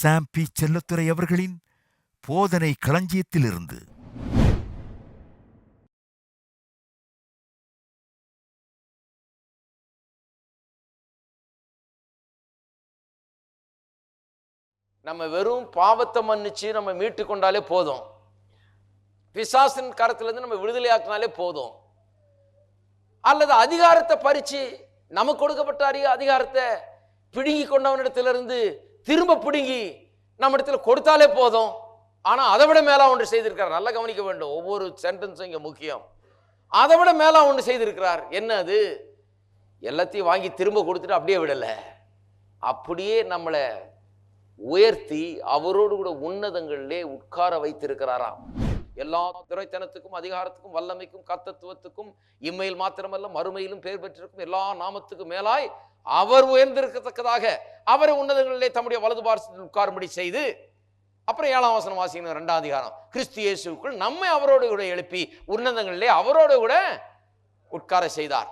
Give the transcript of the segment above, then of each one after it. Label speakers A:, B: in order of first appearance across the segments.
A: zombie Chellathurai அவர்களின் போதனை களஞ்சியத்திலிருந்து
B: நம்ம வெறும் பாவத்தை மன்னிச்சு நம்ம மீட்டு கொண்டாலே போதும் பிசாசின் இருந்து நம்ம விடுதலையாக்கினாலே போதும் அல்லது அதிகாரத்தை பறிச்சு நமக்கு கொடுக்கப்பட்ட அதிகாரத்தை பிடுங்கி கொண்டவனிடத்திலிருந்து திரும்ப பிடுங்கி நம்ம இடத்துல கொடுத்தாலே போதும் ஆனால் அதை விட மேலே ஒன்று செய்திருக்கிறார் நல்லா கவனிக்க வேண்டும் ஒவ்வொரு சென்டென்ஸும் இங்கே முக்கியம் அதை விட மேலே ஒன்று செய்திருக்கிறார் என்ன அது எல்லாத்தையும் வாங்கி திரும்ப கொடுத்துட்டு அப்படியே விடலை அப்படியே நம்மளை உயர்த்தி அவரோடு கூட உன்னதங்களிலே உட்கார வைத்திருக்கிறாராம் எல்லா துறைத்தனத்துக்கும் அதிகாரத்துக்கும் வல்லமைக்கும் கத்தத்துவத்துக்கும் இம்மையில் மாத்திரமல்ல மறுமையிலும் பெயர் பெற்றிருக்கும் எல்லா நாமத்துக்கும் மேலாய் அவர் உயர்ந்திருக்கத்தக்கதாக அவரை உன்னதங்களிலே தம்முடைய வலது பார்த்து உட்காரும்படி செய்து அப்புறம் ஏழாம் வசனம் வாசிக்கணும் ரெண்டாம் அதிகாரம் கிறிஸ்து இயேசுக்குள் நம்மை அவரோடு கூட எழுப்பி உன்னதங்களிலே அவரோடு கூட உட்கார செய்தார்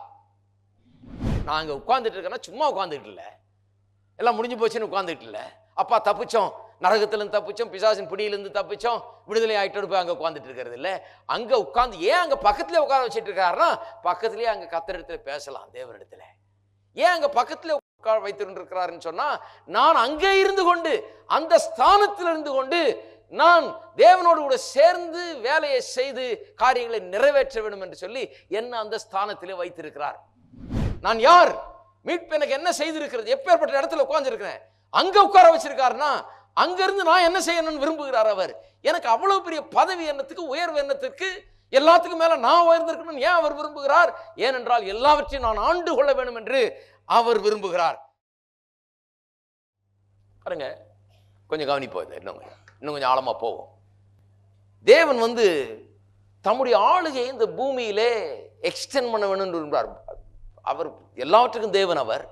B: நாங்கள் உட்கார்ந்துட்டு இருக்கோம்னா சும்மா உட்கார்ந்துட்டு இல்லை எல்லாம் முடிஞ்சு போச்சுன்னு உட்கார்ந்துட்டு இல்லை அப்பா தப்பிச்சோம் நரகத்திலிருந்து தப்பிச்சோம் பிசாசின் பிடியிலிருந்து தப்பிச்சோம் விடுதலை ஆகிட்டு போய் அங்கே உட்காந்துட்டு இருக்கிறது இல்லை அங்கே உட்காந்து ஏன் அங்கே பக்கத்தில் உட்கார வச்சுட்டு இருக்காருன்னா பக்கத்துலேயே அங்கே இடத்துல பேசலாம் தேவரிடத்துல ஏன் அங்கே பக்கத்தில் உட்கார வைத்திருந்திருக்கிறாருன்னு சொன்னால் நான் அங்கே இருந்து கொண்டு அந்த ஸ்தானத்தில் இருந்து கொண்டு நான் தேவனோடு கூட சேர்ந்து வேலையை செய்து காரியங்களை நிறைவேற்ற வேண்டும் என்று சொல்லி என்ன அந்த ஸ்தானத்திலே வைத்திருக்கிறார் நான் யார் மீட்பு எனக்கு என்ன செய்திருக்கிறது எப்பேற்பட்ட இடத்துல உட்காந்துருக்கிறேன் அங்கே உட்கார வச்சிருக்காருன்னா அங்கேருந்து நான் என்ன செய்யணும்னு விரும்புகிறார் அவர் எனக்கு அவ்வளோ பெரிய பதவி எண்ணத்துக்கு உயர்வு எண்ணத்திற்கு எல்லாத்துக்கும் மேலே நான் உயர்ந்திருக்கணும்னு ஏன் அவர் விரும்புகிறார் ஏனென்றால் எல்லாவற்றையும் நான் ஆண்டு கொள்ள வேண்டும் என்று அவர் விரும்புகிறார் பாருங்க கொஞ்சம் கவனிப்போம் இது இன்னும் இன்னும் கொஞ்சம் ஆழமாக போவோம் தேவன் வந்து தம்முடைய ஆளுகையை இந்த பூமியிலே எக்ஸ்டென்ட் பண்ண வேணும்னு விரும்புகிறார் அவர் எல்லாவற்றுக்கும் தேவன் அவர்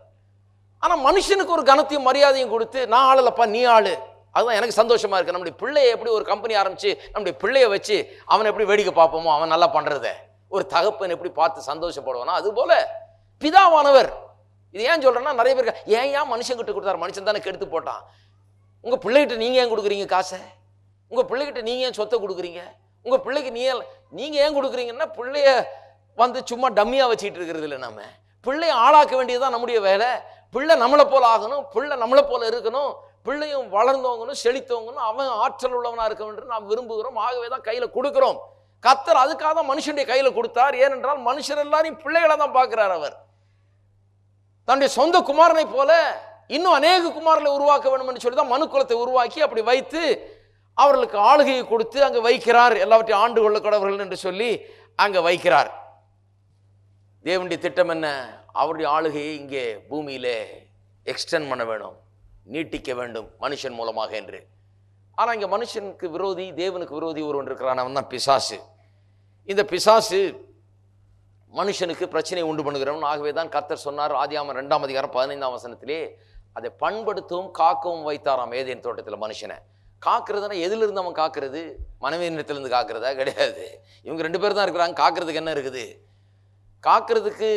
B: ஆனால் மனுஷனுக்கு ஒரு கனத்தையும் மரியாதையும் கொடுத்து நான் ஆளலப்பா நீ ஆளு அதுதான் எனக்கு சந்தோஷமாக இருக்குது நம்முடைய பிள்ளையை எப்படி ஒரு கம்பெனி ஆரம்பித்து நம்முடைய பிள்ளையை வச்சு அவனை எப்படி வேடிக்கை பார்ப்போமோ அவன் நல்லா பண்ணுறத ஒரு தகப்பன் எப்படி பார்த்து சந்தோஷப்படுவானோ அதுபோல் பிதாவானவர் இது ஏன் சொல்கிறேன்னா நிறைய பேர் ஏன் ஏன் மனுஷன் கிட்ட கொடுத்தாரு மனுஷன் தானே கெடுத்து போட்டான் உங்கள் பிள்ளைகிட்ட நீங்கள் ஏன் கொடுக்குறீங்க காசை உங்கள் பிள்ளைகிட்ட நீங்கள் ஏன் சொத்தை கொடுக்குறீங்க உங்கள் பிள்ளைக்கு நீ ஏன் நீங்கள் ஏன் கொடுக்குறீங்கன்னா பிள்ளைய வந்து சும்மா டம்மியாக வச்சுக்கிட்டு இருக்கிறது இல்லை நம்ம பிள்ளைய ஆளாக்க வேண்டியது தான் நம்முடைய வேலை பிள்ளை நம்மளை போல் ஆகணும் பிள்ளை நம்மளை போல் இருக்கணும் பிள்ளையும் வளர்ந்தவங்கன்னு செழித்தவங்கன்னு அவன் ஆற்றல் உள்ளவனாக இருக்க வேண்டும் நாம் விரும்புகிறோம் ஆகவே தான் கையில் கொடுக்குறோம் கத்தர் அதுக்காக தான் மனுஷனுடைய கையில் கொடுத்தார் ஏனென்றால் மனுஷர் எல்லாரையும் பிள்ளைகளை தான் பார்க்குறார் அவர் தன்னுடைய சொந்த குமாரனை போல இன்னும் அநேக குமாரில் உருவாக்க வேண்டும் சொல்லி தான் மனுக்குலத்தை உருவாக்கி அப்படி வைத்து அவர்களுக்கு ஆளுகையை கொடுத்து அங்கே வைக்கிறார் எல்லாவற்றையும் ஆண்டு கொள்ளக்கூடவர்கள் என்று சொல்லி அங்கே வைக்கிறார் தேவனுடைய திட்டம் என்ன அவருடைய ஆளுகையை இங்கே பூமியிலே எக்ஸ்டென்ட் பண்ண வேணும் நீட்டிக்க வேண்டும் மனுஷன் மூலமாக என்று ஆனால் இங்கே மனுஷனுக்கு விரோதி தேவனுக்கு விரோதி ஒருவன் இருக்கிறான் அவன் தான் பிசாசு இந்த பிசாசு மனுஷனுக்கு பிரச்சனை உண்டு பண்ணுகிறவன் ஆகவே தான் கத்தர் சொன்னார் ஆதியாமன் ரெண்டாம் அதிகாரம் பதினைந்தாம் வசனத்திலே அதை பண்படுத்தவும் காக்கவும் வைத்தாராம் ஏதேன் தோட்டத்தில் மனுஷனை காக்கிறதுனா எதிலிருந்து அவன் காக்கிறது மனைவி நிலத்திலிருந்து காக்கிறதா கிடையாது இவங்க ரெண்டு பேர் தான் இருக்கிறாங்க காக்கிறதுக்கு என்ன இருக்குது காக்கிறதுக்கு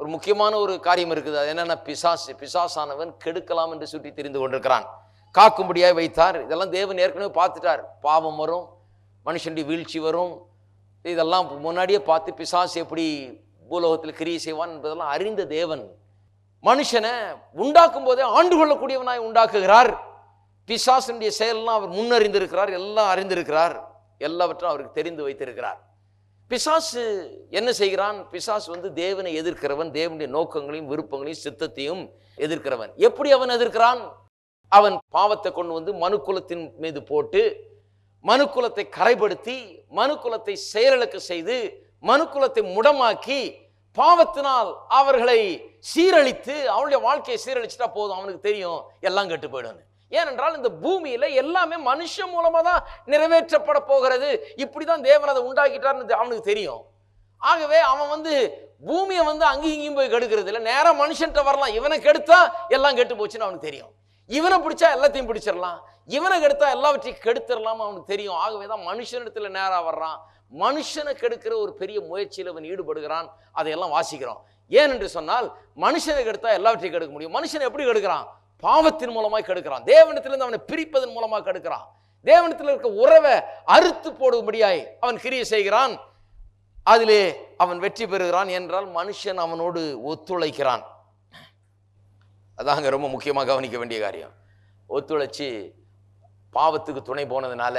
B: ஒரு முக்கியமான ஒரு காரியம் இருக்குது அது என்னென்னா பிசாசு பிசாசானவன் கெடுக்கலாம் என்று சுற்றி தெரிந்து கொண்டிருக்கிறான் காக்கும்படியாக வைத்தார் இதெல்லாம் தேவன் ஏற்கனவே பார்த்துட்டார் பாவம் வரும் மனுஷனுடைய வீழ்ச்சி வரும் இதெல்லாம் முன்னாடியே பார்த்து பிசாசு எப்படி பூலோகத்தில் கிரியை செய்வான் என்பதெல்லாம் அறிந்த தேவன் மனுஷனை உண்டாக்கும் போதே ஆண்டு கொள்ளக்கூடியவனாய் உண்டாக்குகிறார் பிசாசனுடைய செயல்லாம் அவர் முன்னறிந்திருக்கிறார் எல்லாம் அறிந்திருக்கிறார் எல்லாவற்றும் அவருக்கு தெரிந்து வைத்திருக்கிறார் பிசாசு என்ன செய்கிறான் பிசாசு வந்து தேவனை எதிர்க்கிறவன் தேவனுடைய நோக்கங்களையும் விருப்பங்களையும் சித்தத்தையும் எதிர்க்கிறவன் எப்படி அவன் எதிர்க்கிறான் அவன் பாவத்தை கொண்டு வந்து மனுக்குலத்தின் மீது போட்டு மனுக்குலத்தை கரைப்படுத்தி மனுக்குலத்தை செயலக்க செய்து மனுக்குலத்தை முடமாக்கி பாவத்தினால் அவர்களை சீரழித்து அவனுடைய வாழ்க்கையை சீரழிச்சிட்டா போதும் அவனுக்கு தெரியும் எல்லாம் கெட்டு போயிடும்னு ஏனென்றால் இந்த பூமியில எல்லாமே மனுஷன் மூலமா தான் நிறைவேற்றப்பட போகிறது இப்படிதான் தேவன் அதை உண்டாக்கிட்டார்னு அவனுக்கு தெரியும் ஆகவே அவன் வந்து பூமியை வந்து அங்கேயும் இங்கேயும் போய் கெடுக்கிறது இல்லை நேராக மனுஷன்ட்ட வரலாம் இவனை கெடுத்தா எல்லாம் கெட்டு போச்சுன்னு அவனுக்கு தெரியும் இவனை பிடிச்சா எல்லாத்தையும் பிடிச்சிடலாம் இவனை கெடுத்தா எல்லாவற்றையும் கெடுத்துடலாம் அவனுக்கு தெரியும் ஆகவே தான் மனுஷனிடத்துல நேராக வர்றான் மனுஷனை கெடுக்கிற ஒரு பெரிய முயற்சியில் அவன் ஈடுபடுகிறான் அதையெல்லாம் வாசிக்கிறோம் ஏன் என்று சொன்னால் மனுஷனை கெடுத்தா எல்லாவற்றையும் கெடுக்க முடியும் மனுஷனை எப்படி கெடுக்கிறான் பாவத்தின் மூலமாக கெடுக்கிறான் தேவனத்திலிருந்து அவனை பிரிப்பதன் மூலமாக கெடுக்கிறான் தேவனத்தில் இருக்க உறவை அறுத்து போடும்படியாய் அவன் கிரிய செய்கிறான் அதிலே அவன் வெற்றி பெறுகிறான் என்றால் மனுஷன் அவனோடு ஒத்துழைக்கிறான் அதாங்க ரொம்ப முக்கியமாக கவனிக்க வேண்டிய காரியம் ஒத்துழைச்சி பாவத்துக்கு துணை போனதுனால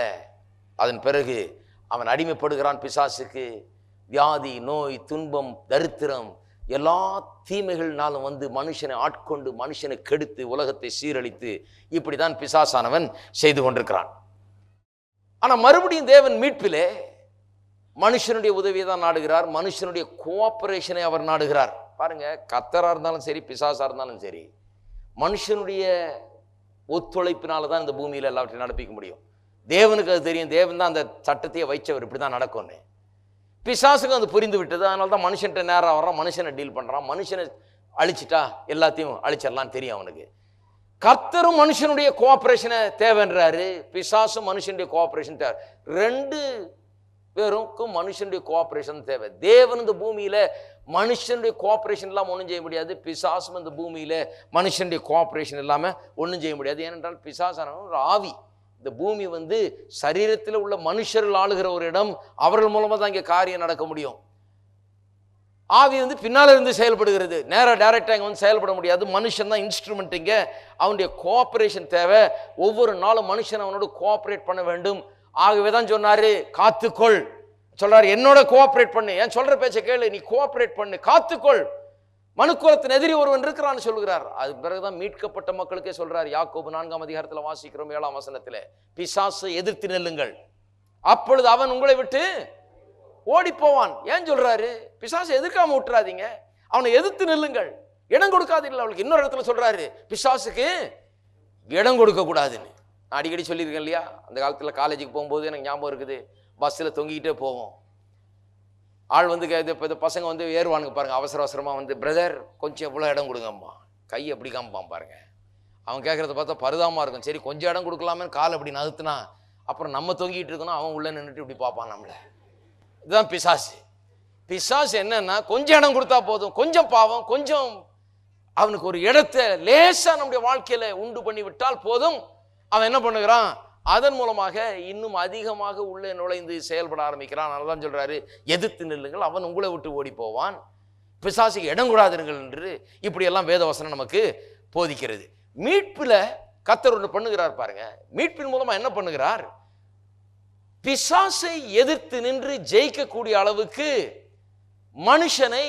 B: அதன் பிறகு அவன் அடிமைப்படுகிறான் பிசாசுக்கு வியாதி நோய் துன்பம் தரித்திரம் எல்லா தீமைகள்னாலும் வந்து மனுஷனை ஆட்கொண்டு மனுஷனை கெடுத்து உலகத்தை சீரழித்து இப்படி தான் பிசாசானவன் செய்து கொண்டிருக்கிறான் ஆனால் மறுபடியும் தேவன் மீட்பிலே மனுஷனுடைய உதவியை தான் நாடுகிறார் மனுஷனுடைய கோஆப்ரேஷனை அவர் நாடுகிறார் பாருங்க கத்தராக இருந்தாலும் சரி பிசாசாக இருந்தாலும் சரி மனுஷனுடைய ஒத்துழைப்பினால தான் இந்த பூமியில் எல்லாவற்றையும் நடப்பிக்க முடியும் தேவனுக்கு அது தெரியும் தேவன் தான் அந்த சட்டத்தையே வைச்சவர் இப்படி தான் நடக்கும்னு பிசாசுக்கும் அது புரிந்து விட்டது அதனால தான் மனுஷன்ட்ட நேரம் வர்றான் மனுஷனை டீல் பண்ணுறான் மனுஷனை அழிச்சிட்டா எல்லாத்தையும் அழிச்சிடலான்னு தெரியும் அவனுக்கு கர்த்தரும் மனுஷனுடைய கோஆப்ரேஷனை தேவைன்றாரு பிசாசும் மனுஷனுடைய கோஆப்ரேஷன் தேவை ரெண்டு பேருக்கும் மனுஷனுடைய கோஆப்ரேஷன் தேவை தேவன் இந்த பூமியில் மனுஷனுடைய கோஆப்ரேஷன் இல்லாமல் ஒன்றும் செய்ய முடியாது பிசாசும் இந்த பூமியில் மனுஷனுடைய கோஆப்ரேஷன் இல்லாமல் ஒன்றும் செய்ய முடியாது ஏனென்றால் பிசாசான ஒரு ஆவி இந்த பூமி வந்து சரீரத்தில் உள்ள மனுஷர்கள் ஆளுகிற ஒரு இடம் அவர்கள் மூலமாக தான் இங்கே காரியம் நடக்க முடியும் ஆவி வந்து பின்னால் இருந்து செயல்படுகிறது நேராக டைரெக்டாக இங்கே வந்து செயல்பட முடியாது மனுஷன் தான் இன்ஸ்ட்ருமெண்ட் இங்கே அவனுடைய கோஆப்ரேஷன் தேவை ஒவ்வொரு நாளும் மனுஷன் அவனோட கோஆப்ரேட் பண்ண வேண்டும் ஆகவே தான் சொன்னார் காத்துக்கொள் சொல்கிறார் என்னோட கோஆப்ரேட் பண்ணு ஏன் சொல்கிற பேச்சை கேளு நீ கோஆப்ரேட் பண்ணு காத்துக்கொள் மனுக்குலத்தின் எதிரி ஒருவன் இருக்கிறான்னு சொல்கிறார் அது பிறகுதான் மீட்கப்பட்ட மக்களுக்கே சொல்றார் யாக்கோபு நான்காம் அதிகாரத்தில் வாசிக்கிறோம் ஏழாம் வசனத்தில் பிசாசை எதிர்த்து நெல்லுங்கள் அப்பொழுது அவன் உங்களை விட்டு ஓடி போவான் ஏன் சொல்றாரு பிசாசை எதிர்க்காம விட்டுறாதீங்க அவனை எதிர்த்து நில்லுங்கள் இடம் கொடுக்காதீர்கள் அவளுக்கு இன்னொரு இடத்துல சொல்றாரு பிசாசுக்கு இடம் கொடுக்க கூடாதுன்னு அடிக்கடி சொல்லியிருக்கேன் இல்லையா அந்த காலத்தில் காலேஜுக்கு போகும்போது எனக்கு ஞாபகம் இருக்குது பஸ்ஸில் தொங்கிக்கிட்டே போவோம் ஆள் வந்து இப்போ இந்த பசங்க வந்து ஏறுவானுங்க பாருங்கள் அவசர அவசரமாக வந்து பிரதர் கொஞ்சம் எவ்வளோ இடம் கொடுங்கம்மா கை எப்படி காமிப்பான் பாருங்கள் அவன் கேட்குறத பார்த்தா பரிதாபமாக இருக்கும் சரி கொஞ்சம் இடம் கொடுக்கலாமே கால் அப்படி நகர்த்துனா அப்புறம் நம்ம தொங்கிட்டு இருக்கணும் அவன் உள்ளே நின்றுட்டு இப்படி பார்ப்பான் நம்மளை இதுதான் பிசாசு பிசாசு என்னன்னா கொஞ்சம் இடம் கொடுத்தா போதும் கொஞ்சம் பாவம் கொஞ்சம் அவனுக்கு ஒரு இடத்தை லேசாக நம்முடைய வாழ்க்கையில் உண்டு பண்ணி விட்டால் போதும் அவன் என்ன பண்ணுகிறான் அதன் மூலமாக இன்னும் அதிகமாக உள்ளே நுழைந்து செயல்பட ஆரம்பிக்கிறான் அதான் சொல்கிறாரு எதிர்த்து நில்லுங்கள் அவன் உங்களை விட்டு ஓடி போவான் பிசாசுக்கு இடம் கூடாதுங்கள் என்று இப்படியெல்லாம் வேதவசனம் நமக்கு போதிக்கிறது மீட்பில் கத்தர் ஒன்று பண்ணுகிறார் பாருங்க மீட்பின் மூலமாக என்ன பண்ணுகிறார் பிசாசை எதிர்த்து நின்று ஜெயிக்கக்கூடிய அளவுக்கு மனுஷனை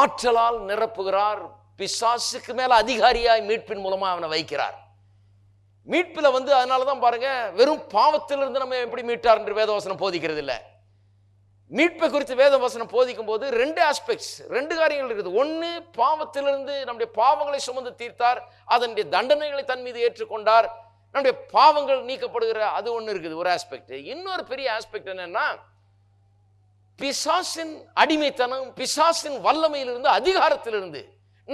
B: ஆற்றலால் நிரப்புகிறார் பிசாசுக்கு மேல அதிகாரியாய் மீட்பின் மூலமா அவனை வைக்கிறார் மீட்பில் வந்து அதனால தான் பாருங்கள் வெறும் பாவத்திலிருந்து நம்ம எப்படி மீட்டார் என்று வேதவசனம் போதிக்கிறது இல்லை மீட்பை குறித்து வேதவசனம் போதிக்கும் போது ரெண்டு ஆஸ்பெக்ட்ஸ் ரெண்டு காரியங்கள் இருக்குது ஒன்று பாவத்திலிருந்து நம்முடைய பாவங்களை சுமந்து தீர்த்தார் அதனுடைய தண்டனைகளை தன் மீது ஏற்றுக்கொண்டார் நம்முடைய பாவங்கள் நீக்கப்படுகிற அது ஒன்று இருக்குது ஒரு ஆஸ்பெக்ட் இன்னொரு பெரிய ஆஸ்பெக்ட் என்னன்னா பிசாசின் அடிமைத்தனம் பிசாசின் வல்லமையிலிருந்து அதிகாரத்திலிருந்து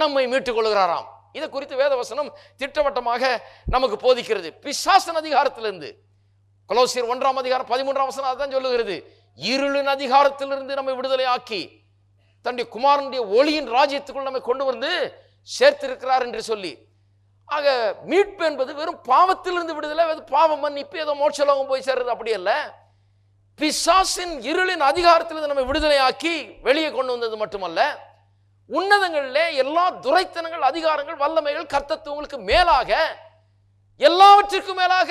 B: நம்மை மீட்டுக் கொள்கிறாராம் இது குறித்து வேதவசனம் திட்டவட்டமாக நமக்கு போதிக்கிறது பிசாசன் அதிகாரத்திலிருந்து கொலோசியர் ஒன்றாம் அதிகாரம் பதிமூன்றாம் வசனம் அதுதான் சொல்லுகிறது இருளின் அதிகாரத்திலிருந்து நம்மை விடுதலை ஆக்கி தன்னுடைய குமாரனுடைய ஒளியின் ராஜ்யத்துக்குள் நம்மை கொண்டு வந்து சேர்த்திருக்கிறார் என்று சொல்லி ஆக மீட்பு என்பது வெறும் பாவத்திலிருந்து விடுதலை பாவம் மன்னிப்பு ஏதோ மோட்சலோகம் போய் சேர்றது அப்படி அல்ல பிசாசின் இருளின் அதிகாரத்திலிருந்து நம்மை விடுதலை ஆக்கி வெளியே கொண்டு வந்தது மட்டுமல்ல உன்னதங்களிலே எல்லா துரைத்தனங்கள் அதிகாரங்கள் வல்லமைகள் கர்த்தத்துவங்களுக்கு மேலாக எல்லாவற்றிற்கும் மேலாக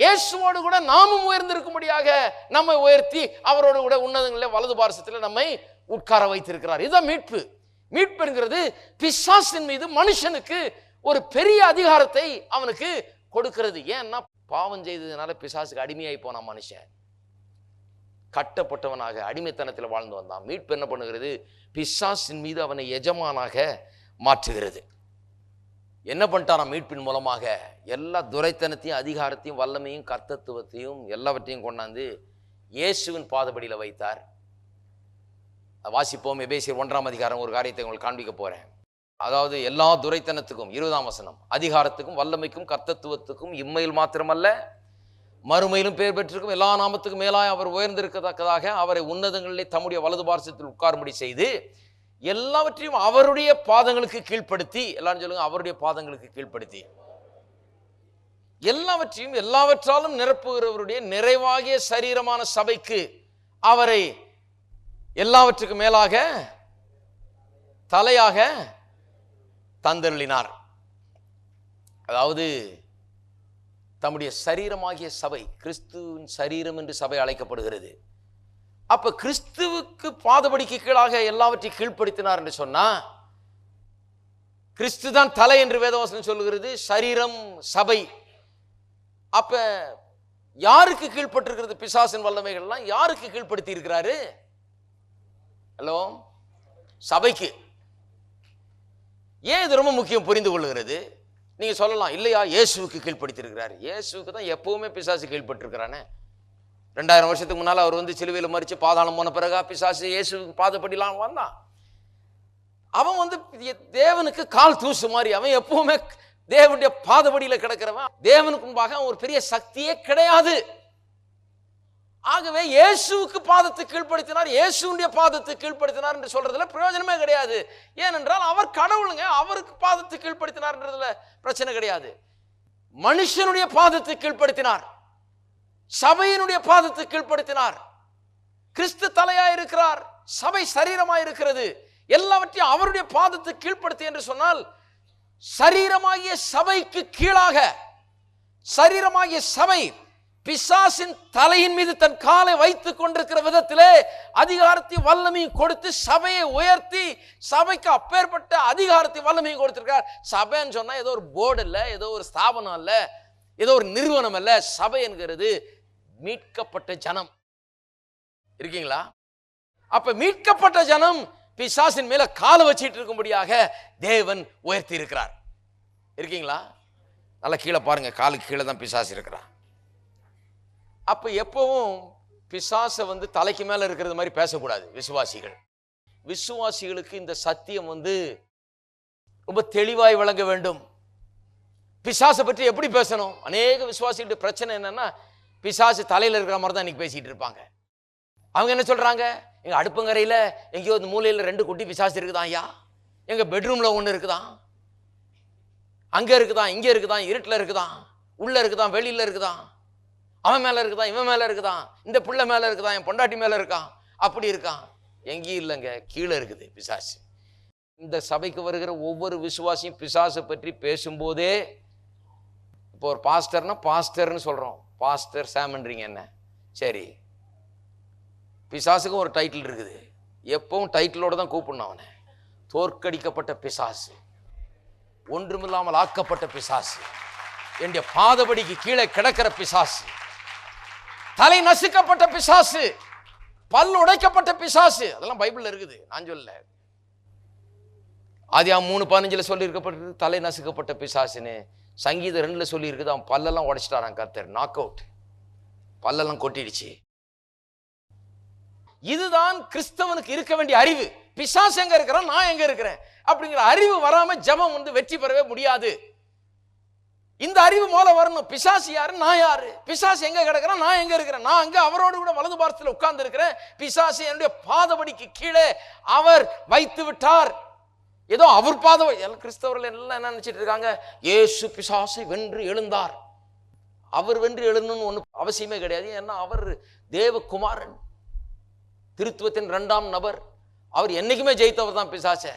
B: இயேசுவோடு கூட நாமும் உயர்ந்திருக்கும்படியாக நம்மை உயர்த்தி அவரோடு கூட உன்னதங்களில் வலது பாரசத்தில் நம்மை உட்கார வைத்திருக்கிறார் இதுதான் மீட்பு மீட்புங்கிறது பிசாசின் மீது மனுஷனுக்கு ஒரு பெரிய அதிகாரத்தை அவனுக்கு கொடுக்கிறது ஏன்னா பாவம் செய்ததுனால பிசாசுக்கு அடிமையாகி போனான் மனுஷன் கட்டப்பட்டவனாக அடிமைத்தனத்தில் வாழ்ந்து வந்தான் மீட்பு என்ன பண்ணுகிறது பிசாசின் மீது அவனை எஜமானாக மாற்றுகிறது என்ன பண்ணிட்டான் மீட்பின் மூலமாக எல்லா துரைத்தனத்தையும் அதிகாரத்தையும் வல்லமையும் கர்த்தத்துவத்தையும் எல்லாவற்றையும் கொண்டாந்து இயேசுவின் பாதபடியில் வைத்தார் வாசிப்போம் எபேசியர் ஒன்றாம் அதிகாரம் ஒரு காரியத்தை உங்களுக்கு காண்பிக்க போகிறேன் அதாவது எல்லா துரைத்தனத்துக்கும் இருபதாம் வசனம் அதிகாரத்துக்கும் வல்லமைக்கும் கர்த்தத்துவத்துக்கும் இம்மையில் மாத்திரமல்ல மறுமையிலும் பெயர் பெற்றிருக்கும் எல்லா நாமத்துக்கும் மேலாய் அவர் உயர்ந்திருக்கத்தக்கதாக அவரை உன்னதங்களிலே தம்முடைய வலது பாரசத்தில் உட்காரும்படி செய்து எல்லாவற்றையும் அவருடைய பாதங்களுக்கு கீழ்ப்படுத்தி எல்லாரும் சொல்லுங்க அவருடைய பாதங்களுக்கு கீழ்ப்படுத்தி எல்லாவற்றையும் எல்லாவற்றாலும் நிரப்புகிறவருடைய நிறைவாகிய சரீரமான சபைக்கு அவரை எல்லாவற்றுக்கும் மேலாக தலையாக தந்தருளினார் அதாவது தம்முடைய சரீரமாகிய சபை கிறிஸ்துவின் சரீரம் என்று சபை அழைக்கப்படுகிறது அப்போ கிறிஸ்துவுக்கு பாதபடிக்கு கீழாக எல்லாவற்றையும் கீழ்ப்படுத்தினார் என்று சொன்னால் கிறிஸ்து தான் தலை என்று வேதவாசனம் சொல்லுகிறது சரீரம் சபை அப்போ யாருக்கு கீழ்பட்டிருக்கிறது பிசாசின் வல்லமைகள்லாம் யாருக்கு கீழ்படுத்தி இருக்கிறாரு ஹலோ சபைக்கு ஏன் இது ரொம்ப முக்கியம் புரிந்து கொள்கிறது நீங்கள் சொல்லலாம் இல்லையா இயேசுக்கு கீழ்ப்படுத்தியிருக்கிறார் இயேசுக்கு தான் எப்போவுமே பிசாசு கீழ்பட்டிருக்கிறானே ரெண்டாயிரம் வருஷத்துக்கு முன்னால் அவர் வந்து சிலுவையில் மறித்து பாதாளம் போன பிறகு பிசாசு இயேசுக்கு பாதப்படிலாம் வந்தான் அவன் வந்து தேவனுக்கு கால் தூசு மாதிரி அவன் எப்பவுமே தேவனுடைய பாதபடியில் கிடக்கிறவன் தேவனுக்கு முன்பாக ஒரு பெரிய சக்தியே கிடையாது ஆகவே இயேசுவுக்கு பாதத்தை கீழ்படுத்தினார் இயேசுடைய பாதத்தை கீழ்படுத்தினார் என்று சொல்றதுல பிரயோஜனமே கிடையாது ஏனென்றால் அவர் கடவுளுங்க அவருக்கு பாதத்தை கீழ்படுத்தினார்ன்றதுல பிரச்சனை கிடையாது மனுஷனுடைய பாதத்தை கீழ்படுத்தினார் சபையினுடைய பாதத்தை கீழ்படுத்தினார் கிறிஸ்து தலையா இருக்கிறார் சபை சரீரமா இருக்கிறது எல்லாவற்றையும் அவருடைய பாதத்தை கீழ்படுத்தி என்று சொன்னால் சரீரமாகிய சபைக்கு கீழாக சரீரமாகிய சபை பிசாசின் தலையின் மீது தன் காலை வைத்துக் கொண்டிருக்கிற விதத்திலே அதிகாரத்தை வல்லமையும் கொடுத்து சபையை உயர்த்தி சபைக்கு அப்பேற்பட்ட அதிகாரத்தை வல்லமையும் கொடுத்திருக்கார் சபைன்னு சொன்னால் ஏதோ ஒரு போர்டு இல்லை ஏதோ ஒரு ஸ்தாபனம் இல்லை ஏதோ ஒரு நிறுவனம் அல்ல சபை என்கிறது மீட்கப்பட்ட ஜனம் இருக்கீங்களா அப்ப மீட்கப்பட்ட ஜனம் பிசாசின் மேல கால வச்சிட்டு இருக்கும்படியாக தேவன் உயர்த்தி இருக்கிறார் இருக்கீங்களா நல்லா கீழே பாருங்க காலுக்கு கீழே தான் பிசாசு இருக்கிறான் அப்போ எப்பவும் பிசாசை வந்து தலைக்கு மேலே இருக்கிறது மாதிரி பேசக்கூடாது விசுவாசிகள் விசுவாசிகளுக்கு இந்த சத்தியம் வந்து ரொம்ப தெளிவாய் வழங்க வேண்டும் பிசாசை பற்றி எப்படி பேசணும் அநேக விசுவாசிகளுடைய பிரச்சனை என்னன்னா பிசாசு தலையில் இருக்கிற மாதிரி தான் இன்னைக்கு பேசிகிட்டு இருப்பாங்க அவங்க என்ன சொல்கிறாங்க எங்கள் அடுப்பங்கரையில் எங்கேயோ இந்த மூலையில் ரெண்டு குட்டி பிசாசு இருக்குதான் ஐயா எங்கள் பெட்ரூமில் ஒன்று இருக்குதான் அங்கே இருக்குதான் இங்கே இருக்குதான் இருட்டில் இருக்குதான் உள்ளே இருக்குதான் வெளியில் இருக்குதான் அவன் மேலே இருக்குதான் இவன் மேலே இருக்குதான் இந்த பிள்ளை மேலே இருக்குதான் என் பொண்டாட்டி மேலே இருக்கான் அப்படி இருக்கான் எங்கேயும் இல்லைங்க கீழே இருக்குது பிசாசு இந்த சபைக்கு வருகிற ஒவ்வொரு விசுவாசியும் பிசாசை பற்றி பேசும்போதே இப்போ ஒரு பாஸ்டர்னா பாஸ்டர்னு சொல்கிறோம் பாஸ்டர் சாமன்றீங்க என்ன சரி பிசாசுக்கும் ஒரு டைட்டில் இருக்குது எப்பவும் டைட்டிலோடு தான் கூப்பிடணும் அவனை தோற்கடிக்கப்பட்ட பிசாசு ஒன்றுமில்லாமல் ஆக்கப்பட்ட பிசாசு என்னுடைய பாதபடிக்கு கீழே கிடக்கிற பிசாசு தலை நசுக்கப்பட்ட பிசாசு பல் உடைக்கப்பட்ட பிசாசு அதெல்லாம் பைபிளில் இருக்குது நான் சொல்ல என் மூணு பதினஞ்சில் சொல்லியிருக்கப்பட்டது தலை நசுக்கப்பட்ட பிசாசுன்னு சங்கீதம் ரெண்டில் சொல்லியிருக்குது அவன் பல்லெல்லாம் உடைச்சிட்டாரான் கர்த்தர் நாக் அவுட் பல்லெல்லாம் கொட்டிடுச்சு இதுதான் கிறிஸ்தவனுக்கு இருக்க வேண்டிய அறிவு பிசாசு எங்க இருக்கிறான் நான் எங்க இருக்கிறேன் அப்படிங்கிற அறிவு வராம ஜபம் வந்து வெற்றி பெறவே முடியாது இந்த அறிவு மூலம் வரணும் பிசாசு யாரு நான் யாரு பிசாசு எங்க கிடக்குறேன் நான் எங்க இருக்கிறேன் நான் அங்க அவரோடு கூட வலது பாரத்தில் உட்கார்ந்து இருக்கிறேன் பிசாசு என்னுடைய பாதபடிக்கு கீழே அவர் வைத்து விட்டார் ஏதோ அவர் பாதம் கிறிஸ்தவர்கள் எல்லாம் என்ன நினைச்சிட்டு இருக்காங்க ஏசு பிசாசை வென்று எழுந்தார் அவர் வென்று எழுதணும்னு ஒன்று அவசியமே கிடையாது ஏன்னா அவர் தேவகுமாரன் திருத்துவத்தின் ரெண்டாம் நபர் அவர் என்னைக்குமே ஜெயித்தவர் தான் பிசாசை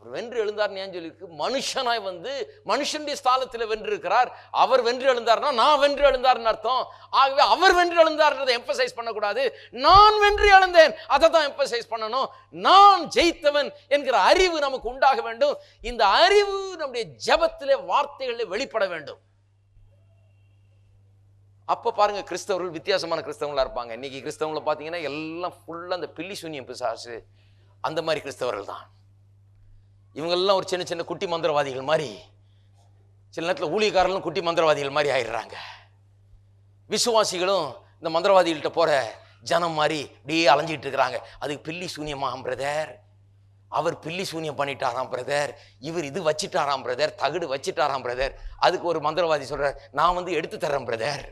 B: அவர் வென்று எழுந்தார் ஏன் சொல்லியிருக்கு மனுஷனாய் வந்து மனுஷனுடைய ஸ்தானத்தில் வென்றிருக்கிறார் அவர் வென்று எழுந்தார்னா நான் வென்று எழுந்தார்னு அர்த்தம் ஆகவே அவர் வென்று எழுந்தார்ன்றதை எம்பசைஸ் பண்ணக்கூடாது நான் வென்று எழுந்தேன் அதை தான் எம்பசைஸ் பண்ணணும் நான் ஜெயித்தவன் என்கிற அறிவு நமக்கு உண்டாக வேண்டும் இந்த அறிவு நம்முடைய ஜபத்திலே வார்த்தைகளில் வெளிப்பட வேண்டும் அப்போ பாருங்க கிறிஸ்தவர்கள் வித்தியாசமான கிறிஸ்தவங்களா இருப்பாங்க இன்னைக்கு கிறிஸ்தவங்களை பார்த்தீங்கன்னா எல்லாம் ஃபுல்லாக அந்த பில்லி சூன்யம் பிசாசு அந்த மாதிரி கிறிஸ்தவர்கள் தான் இவங்கெல்லாம் ஒரு சின்ன சின்ன குட்டி மந்திரவாதிகள் மாதிரி சில நேரத்தில் ஊழியக்காரர்களும் குட்டி மந்திரவாதிகள் மாதிரி ஆயிடுறாங்க விசுவாசிகளும் இந்த மந்திரவாதிகள்கிட்ட போகிற ஜனம் மாதிரி இப்படியே அலைஞ்சிக்கிட்டு இருக்கிறாங்க அதுக்கு பில்லி சூன்யமாகும் பிரதர் அவர் பில்லி சூன்யம் பண்ணிட்டாராம் பிரதர் இவர் இது வச்சிட்டாராம் பிரதர் தகுடு வச்சிட்டாராம் பிரதர் அதுக்கு ஒரு மந்திரவாதி சொல்கிறார் நான் வந்து எடுத்து தர்றேன் பிரதர்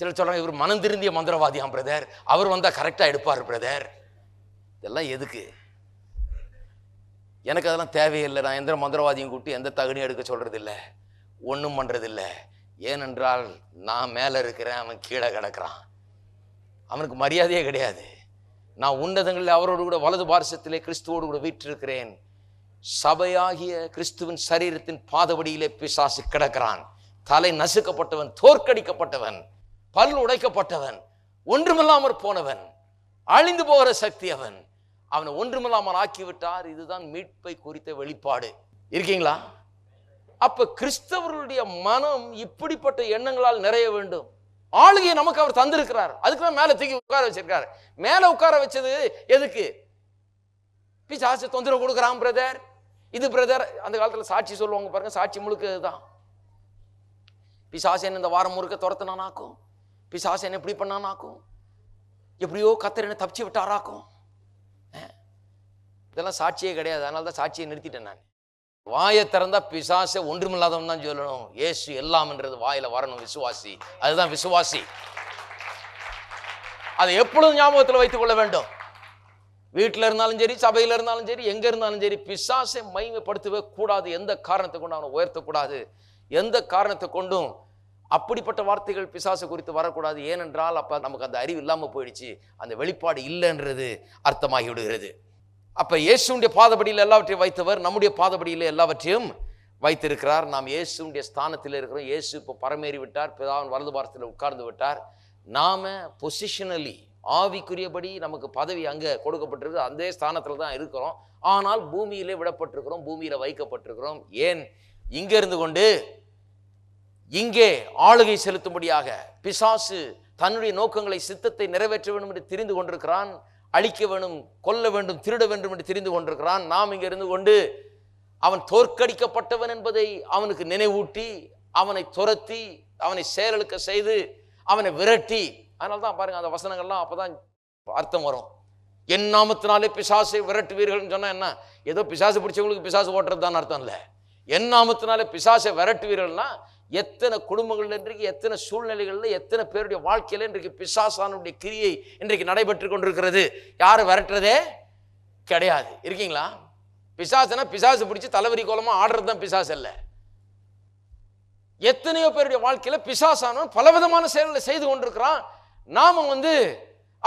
B: சில சொல்கிறாங்க இவர் மனம் திருந்திய மந்திரவாதியாம் பிரதர் அவர் வந்தால் கரெக்டாக எடுப்பார் பிரதர் இதெல்லாம் எதுக்கு எனக்கு அதெல்லாம் தேவையில்லை நான் எந்த மந்திரவாதியும் கூட்டி எந்த தகுதியும் எடுக்க சொல்கிறது இல்லை ஒன்றும் பண்ணுறதில்ல ஏனென்றால் நான் மேலே இருக்கிறேன் அவன் கீழே கிடக்கிறான் அவனுக்கு மரியாதையே கிடையாது நான் உன்னதங்களில் அவரோடு கூட வலது பாரசத்திலே கிறிஸ்துவோடு கூட வீற்றிருக்கிறேன் சபையாகிய கிறிஸ்துவின் சரீரத்தின் பாதபடியிலே பிசாசு கிடக்கிறான் தலை நசுக்கப்பட்டவன் தோற்கடிக்கப்பட்டவன் பல் உடைக்கப்பட்டவன் ஒன்றுமில்லாமற் போனவன் அழிந்து போகிற சக்தி அவன் அவனை ஒன்றுமில்லாமல் ஆக்கிவிட்டார் இதுதான் மீட்பை குறித்த வெளிப்பாடு இருக்கீங்களா அப்ப கிறிஸ்தவர்களுடைய மனம் இப்படிப்பட்ட எண்ணங்களால் நிறைய வேண்டும் ஆளுகையை நமக்கு அவர் தந்திருக்கிறார் அதுக்கு தான் மேலே தூக்கி உட்கார வச்சிருக்காரு மேலே உட்கார வச்சது எதுக்கு பிசாசு தொந்தரவு கொடுக்குறான் பிரதர் இது பிரதர் அந்த காலத்துல சாட்சி சொல்லுவாங்க பாருங்க சாட்சி முழுக்க இதுதான் பிசாசு என்ன இந்த வாரம் முழுக்க துரத்தினானாக்கும் பிசாசு என்ன இப்படி பண்ணானாக்கும் எப்படியோ கத்தர் என்ன தப்பிச்சு விட்டாராக்கும் இதெல்லாம் சாட்சியே கிடையாது அதனால தான் சாட்சியை நிறுத்திட்டேன் நான் வாயை திறந்தா பிசாசை ஒன்றுமில்லாதவன் தான் சொல்லணும் ஏசு எல்லாம்ன்றது வாயில வரணும் விசுவாசி அதுதான் விசுவாசி அதை எப்பொழுதும் ஞாபகத்தில் வைத்துக் கொள்ள வேண்டும் வீட்டில் இருந்தாலும் சரி சபையில் இருந்தாலும் சரி எங்கே இருந்தாலும் சரி பிசாசை மைமைப்படுத்தவே கூடாது எந்த காரணத்தை கொண்டு அவனை உயர்த்தக்கூடாது எந்த காரணத்தை கொண்டும் அப்படிப்பட்ட வார்த்தைகள் பிசாசை குறித்து வரக்கூடாது ஏனென்றால் அப்போ நமக்கு அந்த அறிவு இல்லாமல் போயிடுச்சு அந்த வெளிப்பாடு இல்லைன்றது அர்த்தமாகி விடுகிறது அப்போ இயேசுடைய பாதபடியில் எல்லாவற்றையும் வைத்தவர் நம்முடைய பாதபடியில் எல்லாவற்றையும் வைத்திருக்கிறார் நாம் இயேசுடைய ஸ்தானத்தில் இருக்கிறோம் இயேசு இப்போ பரமேறி விட்டார் பிதாவின் வலது பாரத்தில் உட்கார்ந்து விட்டார் நாம் பொசிஷனலி ஆவிக்குரியபடி நமக்கு பதவி அங்கே கொடுக்கப்பட்டிருக்கு அந்த ஸ்தானத்தில் தான் இருக்கிறோம் ஆனால் பூமியிலே விடப்பட்டிருக்கிறோம் பூமியில் வைக்கப்பட்டிருக்கிறோம் ஏன் இங்கே இருந்து கொண்டு இங்கே ஆளுகை செலுத்தும்படியாக பிசாசு தன்னுடைய நோக்கங்களை சித்தத்தை நிறைவேற்ற வேண்டும் என்று தெரிந்து கொண்டிருக்கிறான் அழிக்க வேண்டும் கொல்ல வேண்டும் திருட வேண்டும் என்று தெரிந்து கொண்டிருக்கிறான் நாம் இங்கே இருந்து கொண்டு அவன் தோற்கடிக்கப்பட்டவன் என்பதை அவனுக்கு நினைவூட்டி அவனை துரத்தி அவனை செயலுக்க செய்து அவனை விரட்டி அதனால தான் பாருங்கள் அந்த வசனங்கள்லாம் அப்போ தான் அர்த்தம் வரும் என் நாமத்தினாலே பிசாசை விரட்டுவீர்கள்னு சொன்னால் என்ன ஏதோ பிசாசு பிடிச்சவங்களுக்கு பிசாசு ஓட்டுறது தான் அர்த்தம் இல்லை என் நாமத்தினாலே பிசாசை விரட்டுவீர்கள்னா எத்தனை குடும்பங்கள் இன்றைக்கு எத்தனை சூழ்நிலைகளில் எத்தனை பேருடைய வாழ்க்கையில் இன்றைக்கு பிசாசானுடைய கிரியை இன்றைக்கு நடைபெற்று கொண்டிருக்கிறது யார் விரட்டுறதே கிடையாது இருக்கீங்களா பிசாசுனா பிசாசு பிடிச்சி தலைவரி கோலமாக ஆடுறது தான் பிசாசு இல்லை எத்தனையோ பேருடைய வாழ்க்கையில் பிசாசானவன் பலவிதமான செயல்களை செய்து கொண்டிருக்கிறான் நாம வந்து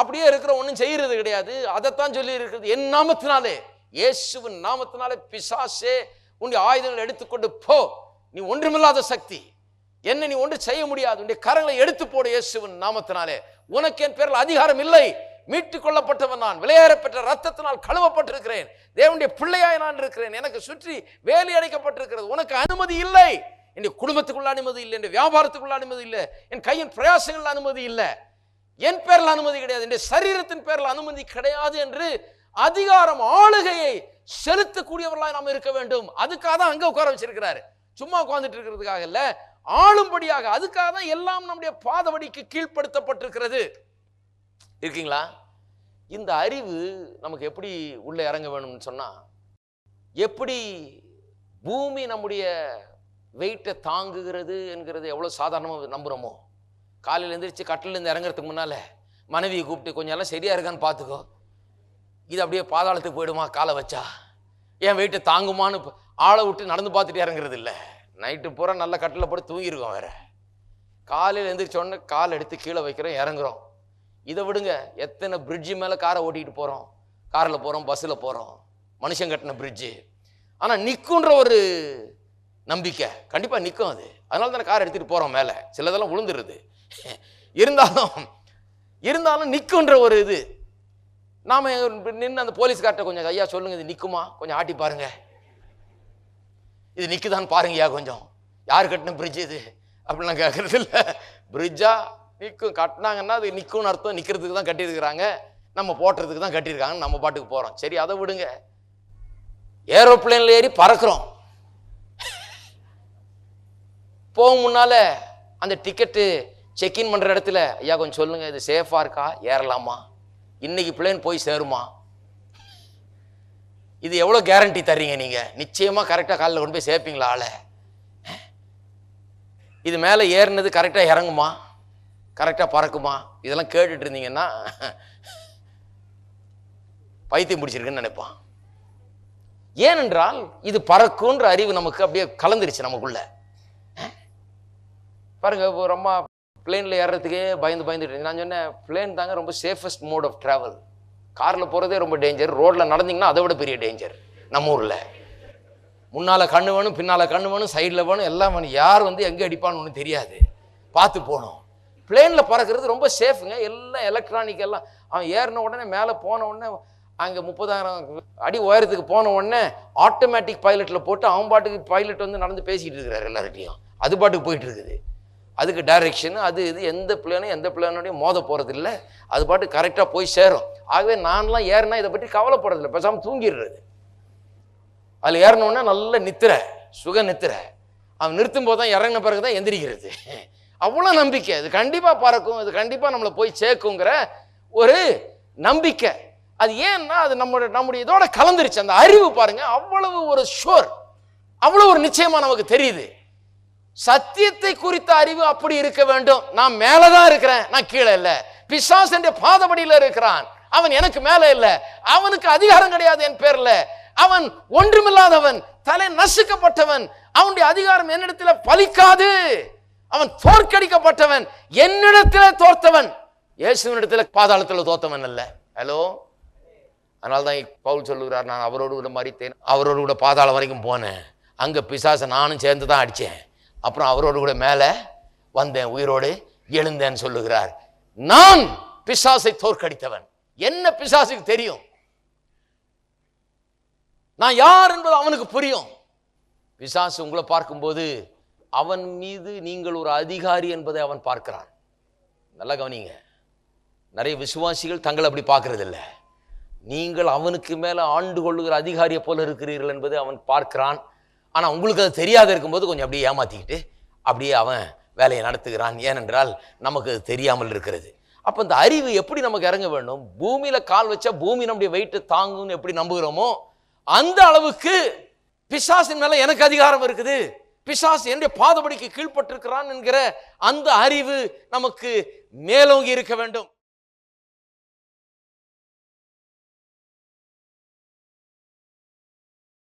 B: அப்படியே இருக்கிற ஒன்றும் செய்கிறது கிடையாது அதைத்தான் சொல்லி இருக்கிறது என் நாமத்தினாலே இயேசுவின் நாமத்தினாலே பிசாசே உன்னுடைய ஆயுதங்களை எடுத்துக்கொண்டு போ நீ ஒன்றுமில்லாத சக்தி என்ன நீ ஒன்று செய்ய முடியாது கரங்களை எடுத்து போடு இயேசுவின் நாமத்தினாலே உனக்கு என் பேரில் அதிகாரம் இல்லை மீட்டுக் கொள்ளப்பட்டவன் நான் விளையாடப்பட்ட ரத்தத்தினால் கழுவப்பட்டிருக்கிறேன் தேவனுடைய பிள்ளையாய் நான் இருக்கிறேன் எனக்கு சுற்றி வேலி அடைக்கப்பட்டிருக்கிறது உனக்கு அனுமதி இல்லை என்னுடைய குடும்பத்துக்குள்ள அனுமதி இல்லை என் வியாபாரத்துக்குள்ள அனுமதி இல்லை என் கையின் பிரயாசங்கள் அனுமதி இல்லை என் பேரில் அனுமதி கிடையாது என் சரீரத்தின் பேரில் அனுமதி கிடையாது என்று அதிகாரம் ஆளுகையை செலுத்தக்கூடியவர்களாய் நாம் இருக்க வேண்டும் அதுக்காக தான் அங்கே உட்கார வச்சிருக்கிறாரு சும்மா உட்காந்துட்டு இருக்கிறதுக்காக இல்லை ஆளும்படியாக அதுக்காக தான் எல்லாம் நம்முடைய பாதவடிக்கு கீழ்ப்படுத்தப்பட்டிருக்கிறது இருக்கீங்களா இந்த அறிவு நமக்கு எப்படி உள்ளே இறங்க வேணும்னு சொன்னால் எப்படி பூமி நம்முடைய வெயிட்டை தாங்குகிறது என்கிறது எவ்வளோ சாதாரணமாக நம்புகிறோமோ காலையில் எழுந்திரிச்சு கட்டிலேருந்து இறங்குறதுக்கு முன்னால் மனைவியை கூப்பிட்டு கொஞ்சம் எல்லாம் சரியாக இருக்கான்னு பார்த்துக்கோ இது அப்படியே பாதாளத்துக்கு போயிடுமா காலை வச்சா என் வெயிட்டை தாங்குமான்னு ஆளை விட்டு நடந்து பார்த்துட்டு இறங்குறது இல்லை நைட்டு பூரா நல்ல கட்டில் போட்டு தூங்கிருக்கோம் வேறு காலையில் எழுந்திரிச்சோடனே கால் எடுத்து கீழே வைக்கிறோம் இறங்குறோம் இதை விடுங்க எத்தனை பிரிட்ஜு மேலே காரை ஓட்டிகிட்டு போகிறோம் காரில் போகிறோம் பஸ்ஸில் போகிறோம் மனுஷன் கட்டின பிரிட்ஜு ஆனால் நிற்குன்ற ஒரு நம்பிக்கை கண்டிப்பாக நிற்கும் அது அதனால தானே காரை எடுத்துகிட்டு போகிறோம் மேலே சிலதெல்லாம் விழுந்துருது இருந்தாலும் இருந்தாலும் நிற்குன்ற ஒரு இது நாம் நின்று அந்த போலீஸ்கார்ட்ட கொஞ்சம் ஐயா சொல்லுங்கள் இது நிற்குமா கொஞ்சம் ஆட்டி பாருங்கள் இது நிற்குதான்னு பாருங்கயா கொஞ்சம் யார் கட்டின பிரிட்ஜ் இது அப்படிலாம் கேட்கறது இல்லை பிரிட்ஜா நிற்கும் கட்டினாங்கன்னா அது நிற்கும்னு அர்த்தம் நிற்கிறதுக்கு தான் கட்டியிருக்கிறாங்க நம்ம போட்டுறதுக்கு தான் கட்டியிருக்காங்கன்னு நம்ம பாட்டுக்கு போகிறோம் சரி அதை விடுங்க ஏரோப்ளேனில் ஏறி பறக்கிறோம் போகும் முன்னால் அந்த டிக்கெட்டு செக்இன் பண்ணுற இடத்துல ஐயா கொஞ்சம் சொல்லுங்கள் இது சேஃபாக இருக்கா ஏறலாமா இன்றைக்கி பிளேன் போய் சேருமா இது எவ்வளோ கேரண்டி தர்றீங்க நீங்கள் நிச்சயமாக கரெக்டாக காலில் கொண்டு போய் சேர்ப்பீங்களா ஆளை இது மேலே ஏறினது கரெக்டாக இறங்குமா கரெக்டாக பறக்குமா இதெல்லாம் கேட்டுட்டு இருந்தீங்கன்னா பைத்தியம் பிடிச்சிருக்குன்னு நினைப்பான் ஏனென்றால் இது பறக்குன்ற அறிவு நமக்கு அப்படியே கலந்துருச்சு நமக்குள்ள பாருங்க ரொம்ப பிளேனில் ஏறுறதுக்கே பயந்து பயந்துட்டு நான் சொன்னேன் பிளேன் தாங்க ரொம்ப சேஃபஸ்ட் மோட் ஆஃப் ட்ராவல் காரில் போகிறதே ரொம்ப டேஞ்சர் ரோட்டில் நடந்தீங்கன்னா அதை விட பெரிய டேஞ்சர் நம்ம ஊரில் முன்னால் கண்ணு வேணும் பின்னால் கண்ணு வேணும் சைடில் வேணும் எல்லாம் வேணும் யார் வந்து எங்கே அடிப்பான்னு ஒன்று தெரியாது பார்த்து போகணும் பிளேனில் பறக்கிறது ரொம்ப சேஃபுங்க எல்லாம் எலக்ட்ரானிக் எல்லாம் அவன் ஏறின உடனே மேலே போன உடனே அங்கே முப்பதாயிரம் அடி உயரத்துக்கு போன உடனே ஆட்டோமேட்டிக் பைலட்டில் போட்டு அவன் பாட்டுக்கு பைலட் வந்து நடந்து பேசிகிட்டு இருக்கிறார் எல்லார்கிட்டையும் அது பாட்டுக்கு போயிட்டு இருக்குது அதுக்கு டைரெக்ஷன் அது இது எந்த பிள்ளைனும் எந்த பிள்ளைனோடையும் மோத போகிறதில்ல அது பாட்டு கரெக்டாக போய் சேரும் ஆகவே நான்லாம் ஏறினா இதை பற்றி கவலைப்படுறதில்லை பேசாமல் தூங்கிடுறது அதில் ஏறினோடனே நல்ல நித்திர சுக நித்திர அவன் நிறுத்தும் போது தான் இறங்கின பிறகு தான் எந்திரிக்கிறது அவ்வளோ நம்பிக்கை இது கண்டிப்பாக பறக்கும் இது கண்டிப்பாக நம்மளை போய் சேர்க்குங்கிற ஒரு நம்பிக்கை அது ஏன்னா அது நம்ம நம்முடைய இதோட கலந்துருச்சு அந்த அறிவு பாருங்கள் அவ்வளவு ஒரு ஷோர் அவ்வளோ ஒரு நிச்சயமாக நமக்கு தெரியுது சத்தியத்தை குறித்த அறிவு அப்படி இருக்க வேண்டும் நான் மேலே தான் இருக்கிறேன் நான் கீழே இல்லை பிசாஸ் என்ற பாதபடியில் இருக்கிறான் அவன் எனக்கு மேலே இல்லை அவனுக்கு அதிகாரம் கிடையாது என் பேர்ல அவன் ஒன்றுமில்லாதவன் தலை நசுக்கப்பட்டவன் அவனுடைய அதிகாரம் என்னிடத்தில் பலிக்காது அவன் தோற்கடிக்கப்பட்டவன் என்னிடத்தில் தோர்த்தவன் இயேசுவனிடத்தில் பாதாளத்தில் தோத்தவன் அல்ல ஹலோ அதனால தான் பவுல் சொல்லுகிறார் நான் அவரோடு கூட மறித்தேன் அவரோடு கூட பாதாளம் வரைக்கும் போனேன் அங்கே பிசாசை நானும் சேர்ந்து தான் அடித்தேன் அப்புறம் அவரோடு கூட மேலே வந்தேன் உயிரோடு எழுந்தேன்னு சொல்லுகிறார் நான் பிசாசை தோற்கடித்தவன் என்ன பிசாசுக்கு தெரியும் நான் யார் என்பது அவனுக்கு புரியும் பிசாசு உங்களை பார்க்கும்போது அவன் மீது நீங்கள் ஒரு அதிகாரி என்பதை அவன் பார்க்கிறான் நல்லா கவனிங்க நிறைய விசுவாசிகள் தங்களை அப்படி பார்க்கறதில்ல நீங்கள் அவனுக்கு மேலே ஆண்டு கொள்ளுகிற அதிகாரியை போல இருக்கிறீர்கள் என்பதை அவன் பார்க்கிறான் ஆனால் உங்களுக்கு அது தெரியாத இருக்கும்போது கொஞ்சம் அப்படியே ஏமாற்றிக்கிட்டு அப்படியே அவன் வேலையை நடத்துகிறான் ஏனென்றால் நமக்கு தெரியாமல் இருக்கிறது அப்போ இந்த அறிவு எப்படி நமக்கு இறங்க வேண்டும் பூமியில் கால் வச்சா பூமி நம்முடைய வெயிட்டு தாங்கும்னு எப்படி நம்புகிறோமோ அந்த அளவுக்கு பிசாசின் மேலே எனக்கு அதிகாரம் இருக்குது பிசாஸ் என்னுடைய பாதபடிக்கு கீழ்பட்டிருக்கிறான் என்கிற அந்த அறிவு நமக்கு மேலோங்கி இருக்க வேண்டும்